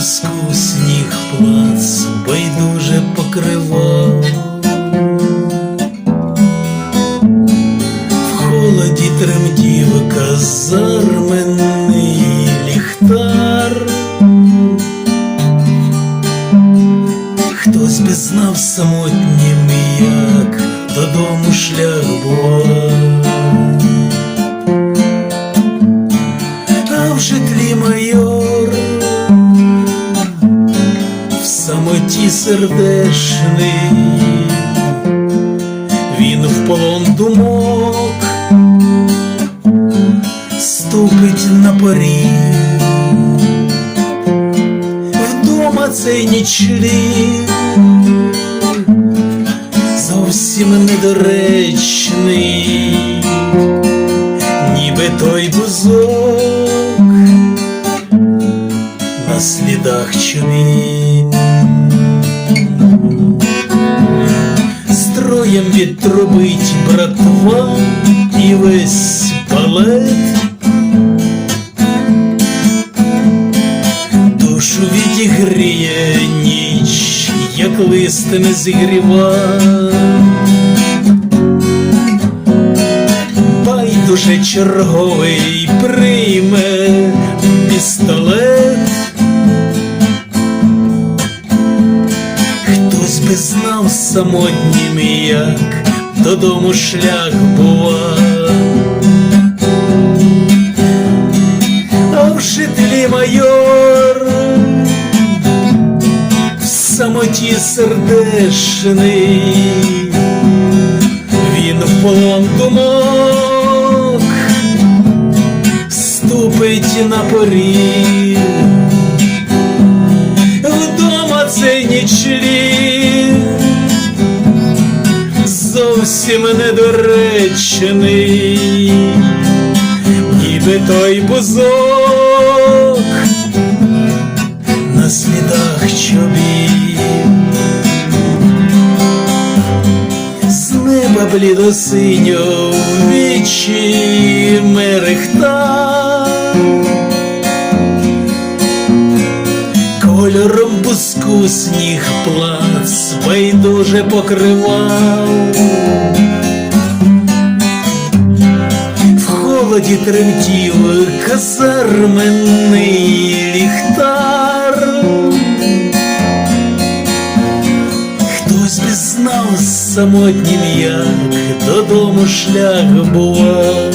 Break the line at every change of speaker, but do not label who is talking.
піску сніг плац байдуже покривав, в холоді тремтів казарменний ліхтар, хтось пізнав самотнім, як додому шлях була. Самоті сердешний, він в полон думок ступить на поріг. Вдома цей нічліг зовсім недоречний, ніби той бузок на слідах човін. Строєм відтрубить братва і весь балет. Душу відігріє ніч, як листами зігріва. Байдуже черговий прийме пістолет. Би знав самотнім, як додому шлях бува. А в житлі майор в самоті сердешний, він в полон думок ступить на поріг. Зовсім недоречений, ніби той бузок на слідах чобіт. З неба блідосиньо в вічі мерехта. Сніг плац байдуже покривав. В холоді тремтів казарменний ліхтар. Хтось би знав самотнім, як додому шлях бував.